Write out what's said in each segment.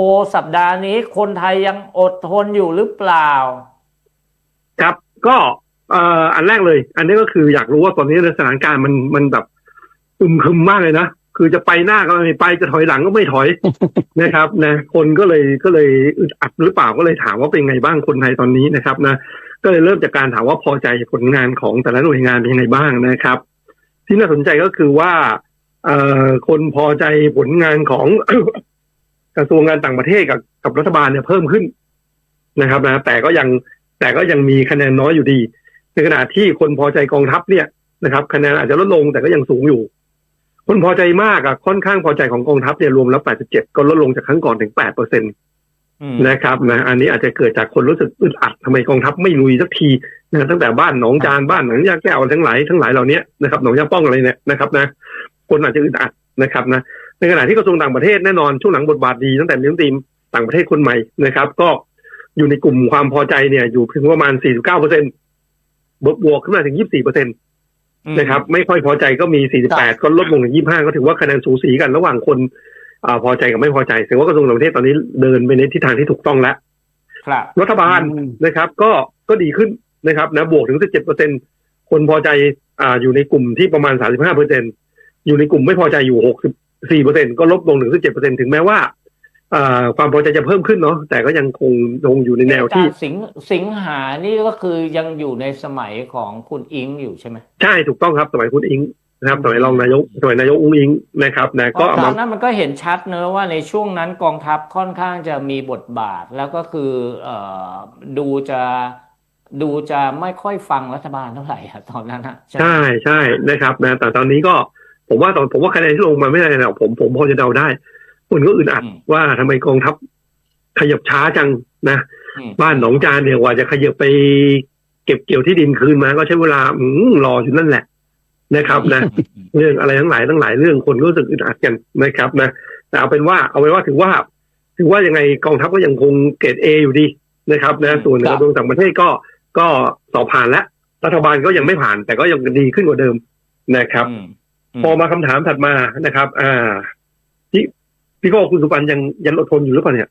โอสัปดาห์นี้คนไทยยังอดทนอยู่หรือเปล่า ครับก็เอ่ออันแรกเลย อันนี้ก็คืออยากรู้ว่าตอนนี้สถานการณ์มันมันแบบอึมครึมมากเลยนะคือจะไปหน้าก็ไม่ไปจะถอยหลังก็ไม่ถอยนะครับนะคนก็เลยก็เลยอึดอัดหรือเปล่าก็เลยถามว่าเป็นไงบ้างคนไทยตอนนี้นะครับนะก็เลยเริ่มจากการถามว่าพอใจผลงานของแต่ละหน่วยงานเป็นยังไงบ้างนะครับ ที่น่าสนใจก็คือว่าเอ่อคนพอใจผลงานของ กระทรวงการต่างประเทศกับกับรัฐบาลเนี่ยเพิ่มขึ้นนะครับนะแต่ก็ยังแต่ก็ยังมีคะแนนน้อยอยู่ดี ในขณะที่คนพอใจกองทัพเนี่ยนะครับ คะแนนอาจจะลดลงแต่ก็ยังสูงอยู่ คนพอใจมากอะค่อนข้างพอใจของกองทัพเนี่ยรวมแล้ว 87 ก็ลดลงจากครั้งก่อนถึง 8เปอร์เซ็นตอืมนะครับนะอันนี้อาจจะเกิดจากคนรู้สึกอึดอัดทำไมกองทัพไม่ลุยสักทีนะตั้งแต่บ้านหนองจานบ้านหนองยาแก้วทั้งหลายทั้งหลายเหล่านี้นะครับหนองยาป้องอะไรเนี่ยนะครับนะคนอาจจะอึดอัดนะครับนะ ในขณะที่กระทรวงต่างประเทศแน่นอนช่วงหลังบทบาทดีตั้งแต่มีรัฐมนตรีต่างประเทศคนใหม่นะครับ ก็อยู่ในกลุ่มความพอใจเนี่ย อยู่ถึงประมาณ 49เปอร์เซ็นต์บวกขึ้นมาถึง 24เปอร์เซ็นต์นะครับ ไม่ค่อยพอใจก็มี 48 ก็ลดลงถึง 25 ก็ถือว่าคะแนนสูสีกันระหว่างคนอาพอใจกับไม่พอใจแสดงว่ากระทรวงต่างประเทศตอนนี้เดินไปในทิศทางที่ถูกต้องแล้วครับรัฐบาลอืมนะครับ ก็ก็ดีขึ้นนะครับนะบวกถึง 17คนพอใจอ่าอยู่ในกลุ่มที่ประมาณ 35เปอร์เซ็นอยู่ในกลุ่มไม่พอใจอยู่ 64เปอร์เซ็นก็ลดลงถึง17เปอร์เซ็นถึงแม้ว่าอ่าความพอใจจะเพิ่มขึ้นเนาะแต่ก็ยังคงคงอยู่ในแนวที่อาจารย์สิงห์สิงหานี่ก็คือยังอยู่ในสมัยของคุณอิงอยู่ใช่ไหมใช่ถูกต้องครับสมัยคุณอิงนะครับสมัยรองนายกสมัยนายกอุ้งอิงนะครับนะก็ก็เอาตอมานนั้นมันก็เห็นชัดเนอะว่าในช่วงนั้นกองทัพค่อนข้างจะมีบทบาทแล้วก็คือเอ่อดูจะดูจะไม่ค่อยฟังรัฐบาลเท่าไหร่อะตอนนั้นอะใช่ไหมใช่ใช่นะครับนะแต่ตอนนี้ก็ ผมว่าตอนผมว่าคะแนนที่ลงมาไม่ได้หรอกผมผมพอจะเดาได้ คนก็อึดอัดว่าทำไมกองทัพขยับช้าจังนะอืมบ้านหนองจานเนี่ยกว่าจะขยับไปเก็บเกี่ยวที่ดินคืนมา ก็ใช้เวลาอืมรออยู่นั่นแหละนะครับนะ เรื่องอะไรทั้งหลายทั้งหลายเรื่องคนก็รู้สึกอึดอัดกันนะครับนะแต่เอาเป็นว่าเอาเป็นว่าถือว่า ถือว่ายังไงกองทัพก็ยังคงเกรดเออยู่ดีนะครับ นะ ส่วนคกรับระทรวงต่างประเทศก็ก็สอบผ่านแล้วรัฐบาลก็ยังไม่ผ่าน แต่ก็ยังดีขึ้นกว่าเดิมนะครับอืมอืม พอมาคำถามถัดมานะครับ อ่าพี่พี่โก้คุณสุปันยังยังอดทนอยู่หรือเปล่าเนี่ย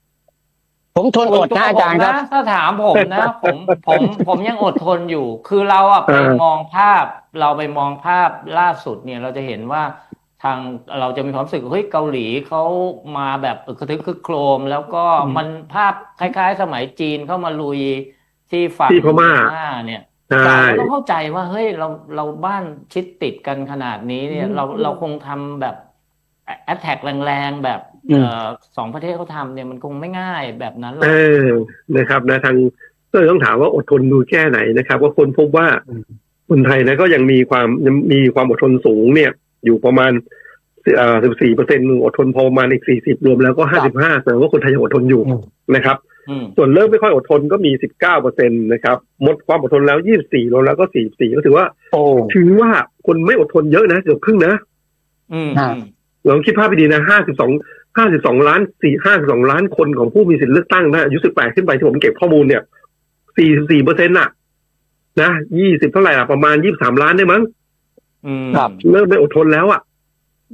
ผมทนอดนะอาจารย์ครับผมนะถ้าถามผมนะผมผมผมยังอดทนอยู่ คือเราอะไปเออมองภาพ เราไปมองภาพล่าสุดเนี่ย เราจะเห็นว่าทางเราจะมีความรู้สึกเฮ้ยเกาหลีเขามาแบบอึกกระทึกคึกโครม แล้วก็มันภาพคล้าย ๆ สมัยจีนเข้ามาลุยที่ฝั่งที่พม่าเนี่ย ใช่เราต้องเข้าใจว่าเฮ้ยเราเราบ้านชิดติดกันขนาดนี้เนี่ยเราเราคงทำแบบแอตแทกแรงๆแบบอืมเอ่อสองประเทศเขาทำเนี่ยมันคงไม่ง่ายแบบนั้นหรอกเออนะครับนะทางก็เลยต้องถามว่าอดทนดูแค่ไหนนะครับว่าคนพบว่าอืมคนไทยนะก็ยังมีความยังมีความอดทนสูงเนี่ย อยู่ประมาณเอ่อสิบสี่เปอร์เซ็นต์อดทนพอประมาณอีกสี่สิบรวมแล้วก็ห้าสิบห้าแสดงว่าคนไทยยังอดทนอยู่อืมนะครับอืม ส่วนเริ่มไม่ค่อยอดทนก็มีสิบเก้าเปอร์เซ็นต์นะครับหมดความอดทนแล้วยี่สิบสี่รวมแล้วก็สี่สี่ก็ถือว่าโอ้ถือว่าคนไม่อดทนเยอะนะเกือบครึ่งนะอืมฮะอืมลองคิดภาพไปดีนะห้าสิบสองห้าสิบสองล้านสี่ห้าสิบสองล้านคนของผู้มีสิทธิเลือกตั้งนะอายุสิบแปดขึ้นไปที่ผมเก็บข้อมูลเนี่ยสี่สิบสี่เปอร์เซ็นต์น่ะ นะยี่สิบเท่าไหร่ล่ะประมาณยี่สามล้านได้มั้งอืมครับเริ่มไม่อดทนแล้วอะ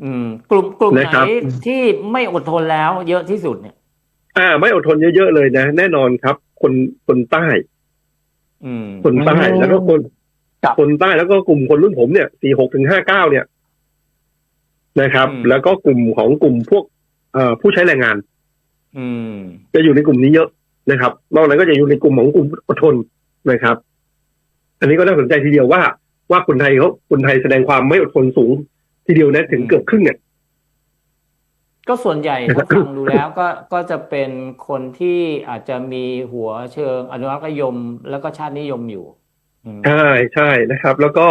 อืมกลุ่มกลุ่มไหนนะครับที่ไม่อดทนแล้ว เยอะที่สุดเนี่ย อ่า ไม่อดทนเยอะๆเลยนะ แน่นอนครับ คนคนใต้ อืม คนใต้อืม แล้วก็คนครับ คนใต้แล้วก็กลุ่มคนรุ่นผมเนี่ยสี่หกถึงห้าเก้าเนี่ยนะครับแล้วก็กลุ่มของกลุ่มพวกเอ่อผู้ใช้แรงงาน อืม จะอยู่ในกลุ่มนี้เยอะนะครับ นอกนั้นก็จะอยู่ในกลุ่มของกลุ่มอดทนนะครับ อันนี้ก็น่าสนใจทีเดียวว่า ว่าคนไทยเขาคนไทยแสดงความไม่อดทนสูง ทีเดียวนะถึงเกือบครึ่งเนี่ย ก็ส่วนใหญ่ถ้าฟังดูแล้วก็ก็จะเป็นคนที่อาจจะมีหัวเชิงอนุรักษ์นิยม แล้วก็ชาตินิยมอยู่อืมใช่ใช่นะครับ แล้วก็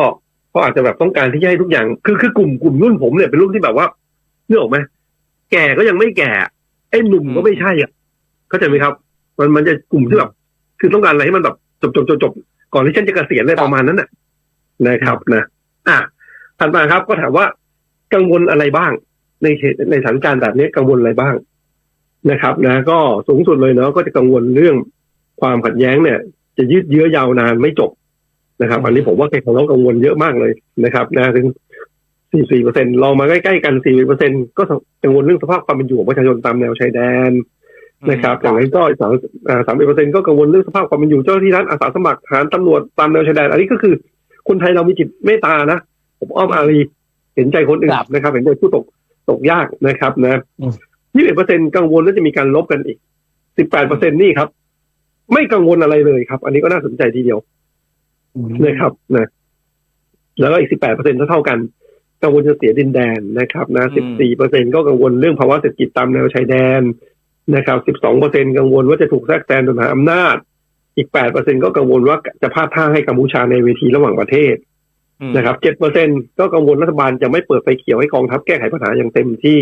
เขาอาจจะแบบต้องการที่จะให้ทุกอย่าง คือคือกลุ่มกลุ่มรุ่นผมเนี่ยเป็นรุ่นที่แบบว่าเนื้อออกไหมแก่ก็ยังไม่แก่ไอ้หนุ่มก็ไม่ใช่อะเข้าใจไหมครับ มันมันจะกลุ่มที่แบบคือต้องการอะไรให้มันแบบจบจบจบจบก่อนที่ฉันจะเกษียณอะไรประมาณนั้นน่ะนะครับนะ อะถัดมาครับก็ถามว่ากังวลอะไรบ้าง ในเหตุในสถานการณ์แบบนี้กังวลอะไรบ้างนะครับนะก็สูงสุดเลยเนาะก็จะกังวลเรื่องความขัดแย้งเนี่ย จะยืดเยื้อยาวนานไม่จบนะครับ อันนี้ผมว่าใครของเรากังวลเยอะมากเลยนะครับนะถึง 44เปอร์เซ็นลองมาใกล้ๆกัน4เปอร์เซ็นก็กังวลเรื่องสภาพความเป็นอยู่ของประชาชนตามแนวชายแดนนะครับอย่างไรก็สามสามเปอร์เซ็นก็กังวลเรื่องสภาพความเป็นอยู่เจ้าหน้าที่รัฐอาสาสมัครทหารตำรวจตามแนวชายแดน อันนี้ก็คือคนไทยเรามีจิตเมตตานะ ผมอ้อมอารีเห็นใจคนอื่นครับนะครับ เห็นใจผู้ตก ตกยากนะครับนะอืมยี่สิบเปอร์เซ็นกังวลว่าจะมีการลบกันอีกสิบแปดเปอร์เซ็นนี่ครับ ไม่กังวลอะไรเลยครับ อันนี้ก็น่าสนใจทีเดียวนะครับนะแล้วก็อีกสิบแปดเปอร์เซ็นเท่าๆกัน กังวลจะเสียดินแดนนะครับ นะอืสิบมสี่เปอร์เซ็นก็กังวลเรื่องภาวะเศรษฐกิจตามแนวชายแดนนะครับสิบสองเปอร์เซ็นกังวลว่าจะถูกแทรกแซงโดยมหาอำนาจ อีกแปดเปอร์เซ็นก็กังวลว่าจะพลาดท่าให้กัมพูชาในเวทีระหว่างประเทศอืม นะครับเจ็ดเปอร์เซ็นก็กังวลรัฐบาลจะไม่เปิดไฟเขียวให้กองทัพแก้ไขปัญหาอย่างเต็มที่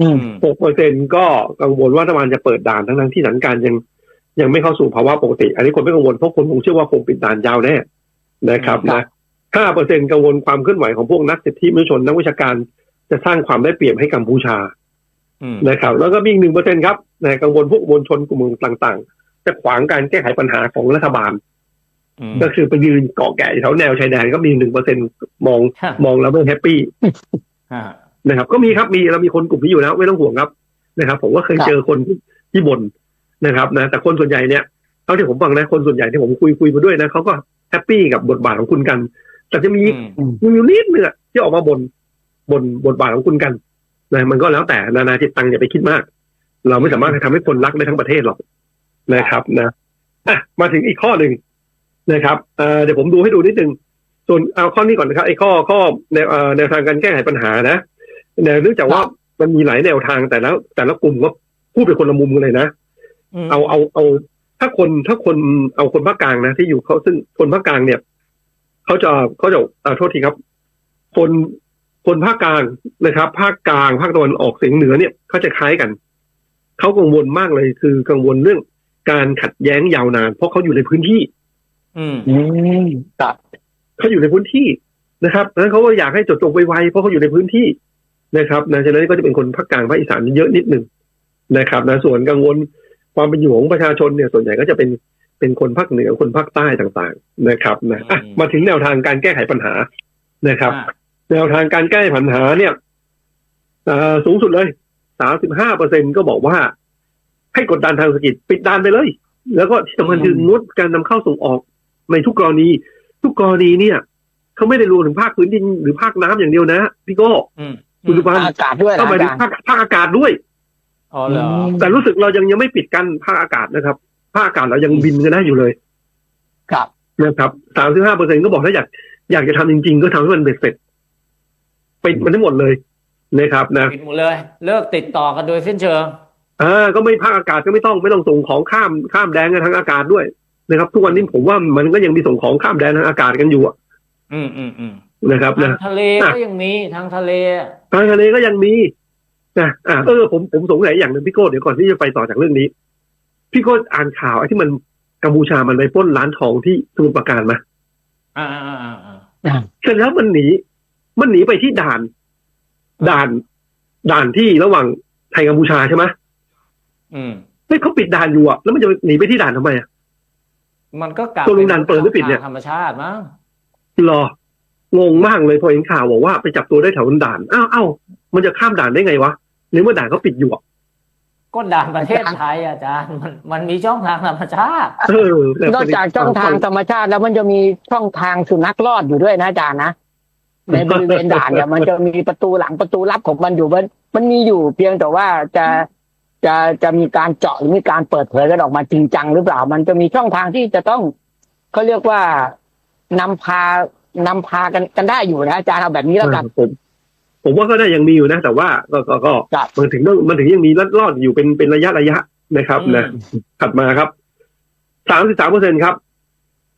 อืมอืมหกเปอร์เซ็นก็กังวลว่ารัฐบาลจะเปิดด่านทั้งๆที่สถานการณ์ยัง ยังไม่เข้าสู่ภาวะปกติ อันนี้คนไม่กังวลเพราะคนคงเชื่อว่าคงปิดด่านยาวแน่นะครับครับนะห้าเปอร์เซ็นกังวลความเคลื่อนไหวของพวกนักสิทธิมนุษยชนนักวิชาการจะสร้างความได้เปรียบให้กัมพูชาอืมนะครับ แล้วก็มีอีกหนึ่งเปอร์เซ็นครับนะกังวลพวกมวลชนกลุ่มต่างๆ จะขวางการแก้ไขปัญหาของรัฐบาลอืม ก็คือไปยืนเกาะแกะอยู่แถวแนวชายแดนก็มีหนึ่งเปอร์เซ็นมองฮะมองแล้วไม่แฮปปี้ฮะนะครับ ก็มีครับมีเรามีคนกลุ่มนี้อยู่แล้วไม่ต้องห่วงครับนะครับ ผมก็เคยครับเจอคนที่ที่บ่นนะครับ นะ แต่คนส่วนใหญ่เนี่ยเท่าที่ผมฟังนะคนส่วนใหญ่ที่ผมคุยคุยมาด้วยนะเขาก็แฮปปี้กับบทบาทของคุณกัน แต่จะมีอืมมีอยู่นิดนึงอะที่ออกมาบน่นบ่นบทบาทของคุณกันนะมันก็แล้วแต่นานาจิตตังอย่าไปคิดมาก เราไม่สามารถทำให้คนรักได้ทั้งประเทศหรอกนะครับนะอะมาถึงอีกข้อหนึ่ง นะครับเอ่อเดี๋ยวผมดูให้ดูนิดนึงส่วนเอาข้อนี้ก่อนนะครับไอ้ข้อข้อแนวเอ่อแนวทางการแก้ไขปัญหานะเนื่องจากว่ามันมีหลายแนวทางแต่ละแต่ละกลุ่มก็พูดเป็นคนละมุมกันเลยนะมเอาเอาเอาถ้าคนถ้าคนเอาคนภาคกลางนะที่อยู่เขาซึ่งคนภาคกลางเนี่ยเขาจะเขาจะเอ่อโทษทีครับ คนคนภาคกลางนะครับ ภาคกลางภาคตะวันออกเฉียงเหนือเนี่ยเขาจะคล้ายกันเขากังวลมากเลยคือกังวลเรื่องการขัดแย้งยาวนาน เพราะเขาอยู่ในพื้นที่ อืมอืมครับเขาอยู่ในพื้นที่นะครับดังนั้นเขาก็อยากให้จบจบไวๆเพราะเขาอยู่ในพื้นที่นะครับนะฉะนั้นก็จะเป็นคนภาคกลางภาคอีสานเยอะนิดหนึ่งนะครับนะส่วนกังวลความเป็นอยู่ของประชาชนเนี่ยส่วนใหญ่ก็จะเป็นเป็นคนภาคเหนือคนภาคใต้ต่างๆ นะครับนะอะมาถึงแนวทางการแก้ไขปัญหานะครับอ่าแนวทางการแก้ปัญหาเนี่ยเอ่อสูงสุดเลยสามสิบห้าเปอร์เซ็นก็บอกว่า ให้กดดันทางเศรษฐกิจปิดด่านไปเลย แล้วก็ที่สำคัญคืองดการนำเข้าส่งออก ในทุกกรณี ทุกกรณีเนี่ยเขาไม่ได้รวมถึงภาคพื้นดินหรือภาคน้ำอย่างเดียวนะพี่โก้อืมคุณสุพันธ์อากาศด้วยเข้านะมาอาถึงจารย์ภาคภาคอากาศด้วยอ๋อเหรอมแต่รู้สึกเรายังยังไม่ปิดกันภาคอากาศนะครับ ภาคอากาศเรายังบินกันได้อยู่เลย ครับนะครับสามสิบห้าเปอร์เซ็นก็บอกถ้าอยากอยากจะทำจริง ๆ ก็ทำให้มันเบ็ดเสร็จปิดมันทั้งหมดเลยนะครับนะปิดหมดเลย เลิกติดต่อกันโดยสิ้นเชิงอ่าก็ไม่ภาคอากาศก็ไม่ต้องไม่ต้องส่งของข้ามข้ามแดนกันทางอากาศด้วย นะครับ ทุกวันนี้ผมว่ามันก็ยังมีส่งของข้ามแดนทางอากาศกันอยู่อะอืมอืมอืมนะครับทานะ งทะเลก็ยังมีทางทะเลทางทะเลก็ยังมีนะอ่าเออผมผมสงสัยอย่างหนึ่งพี่โก้เดี๋ยวก่อนที่จะไปต่อจากเรื่องนี้ พี่โก้อ่านข่าวไอ้ที่มันกัมพูชามันไปปล้นร้านทองที่สมุทรปราการมาอ่าอ่าอ่าอ่าเสร็จแล้วมันหนี มันหนีไปที่ด่าน ด่าน ด่านที่ระหว่างไทยกัมพูชาใช่ไหมอืม เฮ้ยเขาปิดด่านอยู่อะแล้วมันจะหนีไปที่ด่านทำไมอะ มันก็กลับตัวลุงดันเปิดหรือปิดเนี่ยธรรมชาติมั้งรองงมากเลยพอเห็นข่าวบอกว่าไปจับตัวได้แถวด่านอ้าวอ้าวมันจะข้ามด่านได้ไงวะในเมื่อด่านเขาปิดอยู่อะก็ด่านประเทศไทยอาจารย์มันมันมีช่องทางธรรมชาติเออแต่นอกจากช่องทางธรรมชาติแล้วมันจะมีช่องทางสุนัขรอดอยู่ด้วยนะอาจารย์นะในบริเวณด่านเนี่ยมันจะมีประตูหลังประตูลับของมันอยู่มันมันมีอยู่เพียงแต่ว่าจะ จะจะมีการเจาะหรือมีการเปิดเผยกันออกมาจริงจังหรือเปล่า มันจะมีช่องทางที่จะต้องเขาเรียกว่านำพานำพากันกันได้อยู่นะอาจารย์เอาแบบนี้แล้วกันผมผมว่าก็ได้ยังมีอยู่นะ แต่ว่าก็ก็ก็ครับมันถึงต้องมันถึงยังมีลัดรอดอยู่เป็นเป็นระยะระยะนะครับอืมนะถัดมาครับสามสิบสามเปอร์เซ็นครับ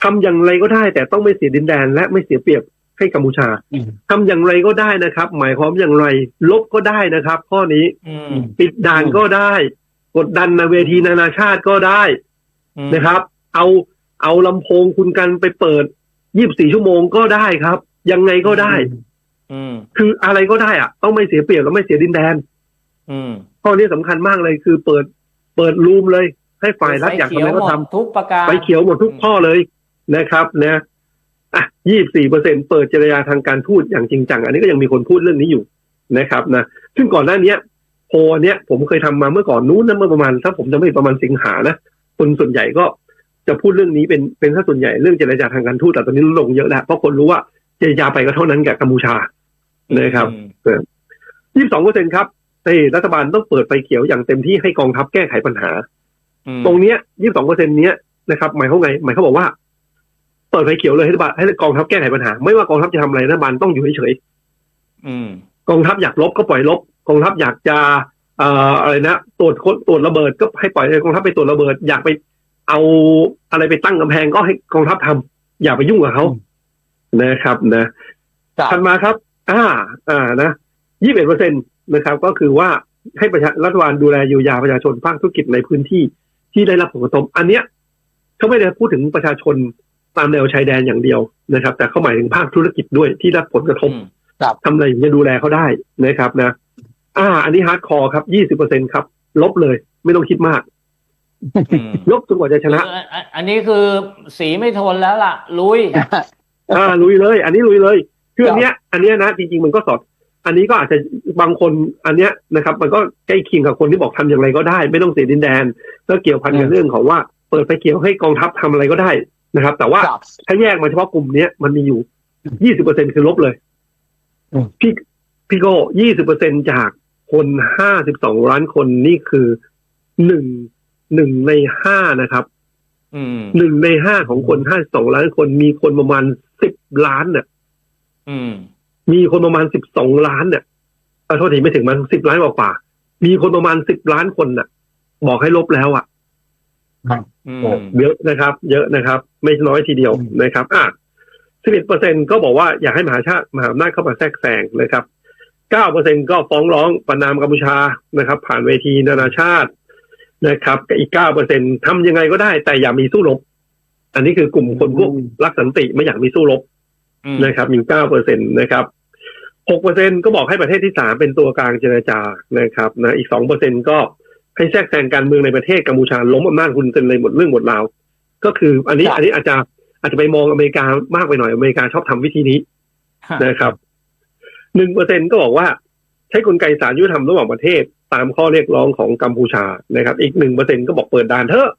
ทำอย่างไรก็ได้แต่ต้องไม่เสียดินแดนและไม่เสียเปรียบ ให้กัมพูชาอืมทำอย่างไรก็ได้นะครับ หมายความอย่างไร ลบก็ได้นะครับ ข้อนี้อืมปิดด่านก็ได้ กดดันในเวทีนานาชาติก็ได้อืมนะครับ เอาเอาลำโพงคุณกันไปเปิดยี่บสี่ชั่วโมงก็ได้ครับ ยังไงก็ได้อืมคืออะไรก็ได้อะต้องไม่เสียเปรียบและไม่เสียดินแดนอืมข้อนี้สำคัญมากเลยคือเปิดเปิดรูมเลย ให้ฝ่ายรัฐอยากทำอะไรก็ทำฟเขียวหมดทุกประการไปเขียวหมดทุกข้อเลยนะครับ นะ อะยี่สี่เปอร์เซ็นเปิดเจรจาทางการทูตอย่างจริงจัง อันนี้ก็ยังมีคนพูดเรื่องนี้อยู่นะครับนะซึ่งก่อนหน้าเนี้ยโพลเนี้ยผมเคยทำมาเมื่อก่อนนู้นนะเมื่อประมาณถ้าผมจะไม่ผิดประมาณสิงหานะคนส่วนใหญ่ก็จะพูดเรื่องนี้เป็นเป็นถ้าส่วนใหญ่เรื่องเจรจาทางการทูตแต่ตอนนี้ลดลงเยอะแล้วเพราะคนรู้ว่าเจรจาไปก็เท่านั้นกับกัมพูชานะครับอืมยี่สิบสองเปอร์เซ็นครับเฮ้ยรัฐบาลต้องเปิดไฟเขียวอย่างเต็มที่ให้กองทัพแก้ไขปัญหาอืมตรงเนี้ยยี่สิบสองเปอร์เซ็นเนี้ยนะครับหมายเขามไง หมายเขาบอกว่า เปิดไฟเขียวเลยให้รัฐบาลให้กองทัพแก้ไขปัญหา ไม่ว่ากองทัพจะทำอะไรรัฐบาลต้องอยู่เฉยอืมๆกองทัพอยากลบก็ปล่อยลบ กองทัพอยากจะเอ่ออะไรนะตรวจค้นตรวจระเบิดก็ให้ปล่อยให้กองทัพไปตรวจระเบิด อยากไปเอาอะไรไปตั้งกำแพงก็ให้กองทัพทำอย่าไปยุ่งกับเขานะครับ นะครับถัดมาครับ อ่า อ่านะยี่สิบเอ็ดเปอร์เซ็นตนะครับ ก็คือว่าให้ประชารัฐบาลดูแลเยียวยาประชาชนภาคธุรกิจในพื้นที่ที่ได้รับผลกระทบอันเนี้ยเขาไม่ได้พูดถึงประชาชน ตามแนวชายแดนอย่างเดียวนะครับ แต่เขาหมายถึงภาคธุรกิจด้วยที่ได้รับผลกระทบอืมทำอะไรอย่างเงี้ยดูแลเขาได้นะครับนะ อ่า อันนี้ฮาร์ดคอร์ครับยี่สิบเปอร์เซ็นครับ ลบเลย ไม่ต้องคิดมากอืมลบจนกว่าจะชนะเอออันอันนี้คือสีไม่ทนแล้วล่ะ ลุย อ่า ลุยเลย อันนี้ลุยเลยคืออันเนี้ย อันเนี้ยนะ จริง ๆ มันก็สอด อันนี้ก็อาจจะบางคนอันเนี้ยนะครับ มันก็ใกล้เคียงกับคนที่บอกทำอย่างไรก็ได้ ไม่ต้องเสียดินแดน แล้วเกี่ยวพันกับอืมเรื่องของว่า เปิดไฟเขียวให้กองทัพทำอะไรก็ได้ นะครับ แต่ว่าครับถ้าแยกมาเฉพาะกลุ่มเนี้ยมันมีอยู่ยี่สิบเปอร์เซ็นคือลบเลยอืมพี่พี่โก้ยี่สิบเปอร์เซ็นจากคนห้าสิบสองล้านคนนี่คือหนึ่งหนึ่งในห้านะครับอืมหนึ่งในห้าของคนห้าสองล้านคนมีคนประมาณสิบล้านเนี่ยอืมมีคนประมาณสิบสองล้านเนี่ยขอโทษทีไม่ถึงมันสิบล้านกว่าๆมีคนประมาณสิบล้านคนน่ะ บอกให้ลบแล้วอะอืม เยอะนะครับ เยอะนะครับ ไม่น้อยทีเดียวอืมนะครับ อะสิบเอ็ดเปอร์เซ็นก็บอกว่าอยากให้มหาชาติมหาอำนาจเข้ามาแทรกแซงนะครับเก้าเปอร์เซ็นก็ฟ้องร้องประนามกัมพูชานะครับ ผ่านเวทีนานาชาตินะครับกับอีกเก้าเปอร์เซ็นทำยังไงก็ได้ แต่อย่ามีสู้รบ อันนี้คือกลุ่มคนพวกรักสันติไม่อยากมีสู้รบอืมนะครับมีเก้าเปอร์เซ็นตนะครับหกเปอร์เซ็นก็บอกให้ประเทศที่สามเป็นตัวกลางเจรจานะครับนะอีกสองเปอร์เซ็นก็ ให้แทรกแซงการเมืองในประเทศกัมพูชาล้มอำนาจคุณเซ็นเลยหมดเรื่องหมดราว ก็คืออันนี้ครับอันนี้อาจจะอาจจะไปมองอเมริกามากไปหน่อยอเมริกาชอบทำวิธีนี้นะครับหนึ่งเปอร์เซ็นก็บอกว่า ใช้กลไกสารยุติธรรมระหว่างประเทศ ตามข้อเรียกร้องของกัมพูชานะครับ อีกหนึ่งเปอร์เซ็นก็บอกเปิดด่านเถอะ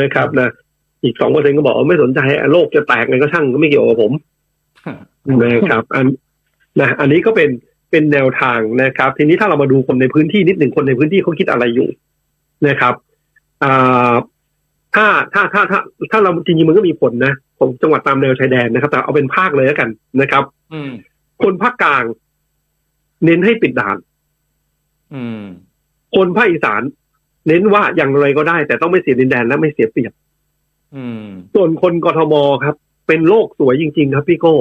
นะครับนะอีกสองเปอร์เซ็นก็บอกว่าไม่สนใจโลกจะแตกไงก็ช่างก็ไม่เกี่ยวกับผมนะครับ อันนะอันนี้ก็เป็น เป็นแนวทางนะครับ ทีนี้ถ้าเรามาดูคนในพื้นที่นิดหนึ่งคนในพื้นที่เขาคิดอะไรอยู่นะครับอ่าถ้าถ้าถ้าถ้าถ้าเราจริงๆมันก็มีผลนะของจังหวัดตามแนวชายแดนนะครับ แต่เอาเป็นภาคเลยแล้วกันนะครับ อืมคนภาคกลาง เน้นให้ปิดด่าน อืมคนภาคอีสาน เน้นว่าอย่างไรก็ได้ แต่ต้องไม่เสียดินแดนและไม่เสียเปรียบอืมส่วนคนกทมครับ เป็นโลกสวยจริง ๆ ครับพี่โก้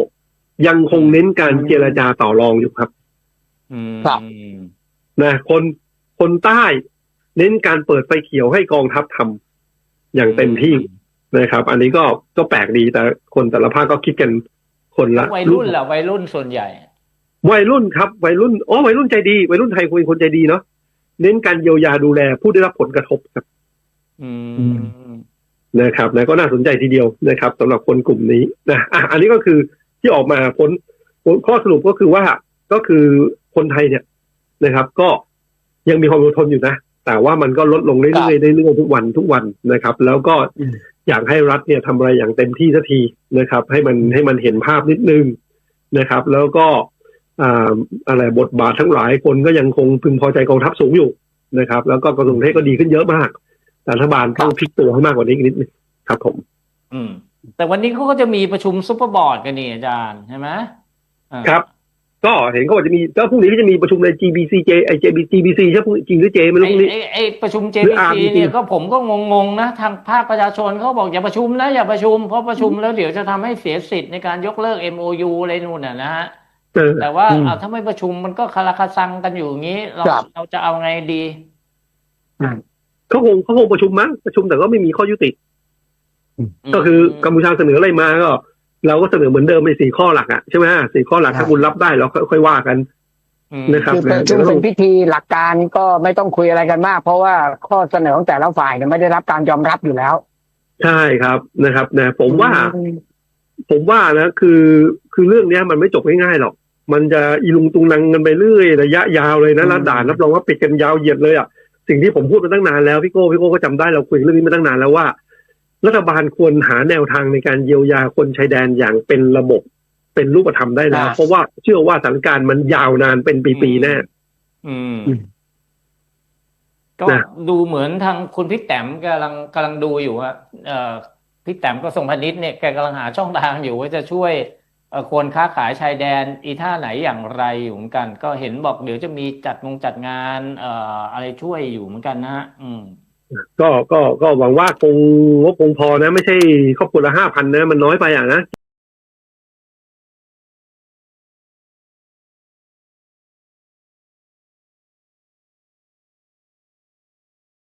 ยังคงเน้นการเจรจาต่อรองอยู่ครับอืม ครับนะคนคนใต้ เน้นการเปิดไฟเขียวให้กองทัพทำอย่างเต็มที่นะครับ อันนี้ก็ก็แปลกดีแต่คนแต่ละภาคก็คิดกันคนละวัยรุ่นแหละวัยรุ่นส่วนใหญ่ วัยรุ่นครับ วัยรุ่นอ๋อวัยรุ่นใจดี วัยรุ่นไทยคุยคนใจดีเนาะเน้นการเยียวยาดูแลผู้ได้รับผลกระทบครับอืมนะครับนะก็น่าสนใจทีเดียวนะครับสำหรับคนกลุ่มนี้นะอะอันนี้ก็คือที่ออกมาผลผลข้อสรุปก็คือว่าก็คือ คนไทยเนี่ยนะครับ ก็ยังมีความอดทนอยู่นะ แต่ว่ามันก็ลดลงเรื่อยๆเรื่อยๆทุกวันทุกวันนะครับ แล้วก็อืมอยากให้รัฐเนี่ยทำอะไรอย่างเต็มที่สักทีนะครับ ให้มันให้มันเห็นภาพนิดนึงนะครับ แล้วก็อ่าอะไรบทบาททั้งหลายคนก็ยังคงพึงพอใจกองทัพสูงอยู่นะครับ แล้วก็กระทรวงเทศก็ดีขึ้นเยอะมากแต่รัฐบาลต้องพลิกตัวให้มากกว่านี้อีกนิดนึงครับผม อืม แต่วันนี้เขาก็จะมีประชุมซุปเปอร์บอร์ดกันนี่อาจารย์ใช่ไหมอ่าครับ ก็เห็นเขาบอกจะมีก็พรุ่งนี้ก็จะมีประชุมใน GBCJ ไอ JBC ใช่พรุ่งจริงหรือเจไม่รู้พรุ่งนี้ ไอ้ไอ้ไอ้ประชุม หรือ JBC RBC เนี่ยก็ผมก็งงๆนะ ทางภาคประชาชนเขาบอกอย่าประชุมนะ อย่าประชุมเพราะประชุมแล้วเดี๋ยวจะทำให้เสียสิทธิ์ในการยกเลิก MOU อะไรนู่นน่ะนะฮะ เออ แต่ว่าอืม เอาถ้าไม่ประชุมมันก็คาราคาซังกันอยู่อย่างนี้ เราครับ เราจะเอาไงดี เขาคงเขาคงประชุมมั้งประชุมแต่ก็ไม่มีข้อยุติ ก็คือกัมพูชาเสนออะไรมาก็ เราก็เสนอเหมือนเดิมในสี่ข้อหลักอะใช่ไหมสี่ข้อหลักครับถ้าคุณรับได้เราค่อยๆว่ากันอืมนะครับคือเป็นซึ่งเป็นพิธีหลักการก็ไม่ต้องคุยอะไรกันมาก เพราะว่าข้อเสนอของแต่ละฝ่ายเนี่ยไม่ได้รับการยอมรับอยู่แล้ว ใช่ครับนะครับนะผมว่าอืมผมว่านะคือคือเรื่องเนี้ยมันไม่จบง่ายๆหรอก มันจะอีลุงตุงนังกันไปเรื่อยระยะยาวเลยนะอืมแล้วด่านรับรองว่าปิดกันยาวเหยียดเลยอะสิ่งที่ผมพูดมาตั้งนานแล้วพี่โก้พี่โก้ก็จำได้เราคุยเรื่องนี้มาตั้งนานแล้วว่า รัฐบาลควรหาแนวทางในการเยียวยาคนชายแดนอย่างเป็นระบบเป็นรูปธรรมได้แล้ว เพราะว่าเชื่อว่าสถานการณ์มันยาวนานเป็นปีๆแน่อืมอืมก็นะดูเหมือนทางคุณพี่แต้มกำลังกำลังดูอยู่ว่าเอ่อพี่แต้มก็ส่งพาณิชย์เนี่ยแกกำลังหาช่องทางอยู่ว่าจะช่วยเอ่อคนค้าขายชายแดนอีท่าไหนอย่างไรอยู่เหมือนกัน ก็เห็นบอกเดี๋ยวจะมีจัดงงจัดงานเอ่ออะไรช่วยอยู่เหมือนกันนะฮะอืม ก็ก็ก็หวังว่าคงงบคงพอนะ ไม่ใช่ครอบครัวละห้าพันนะ มันน้อยไปอะนะ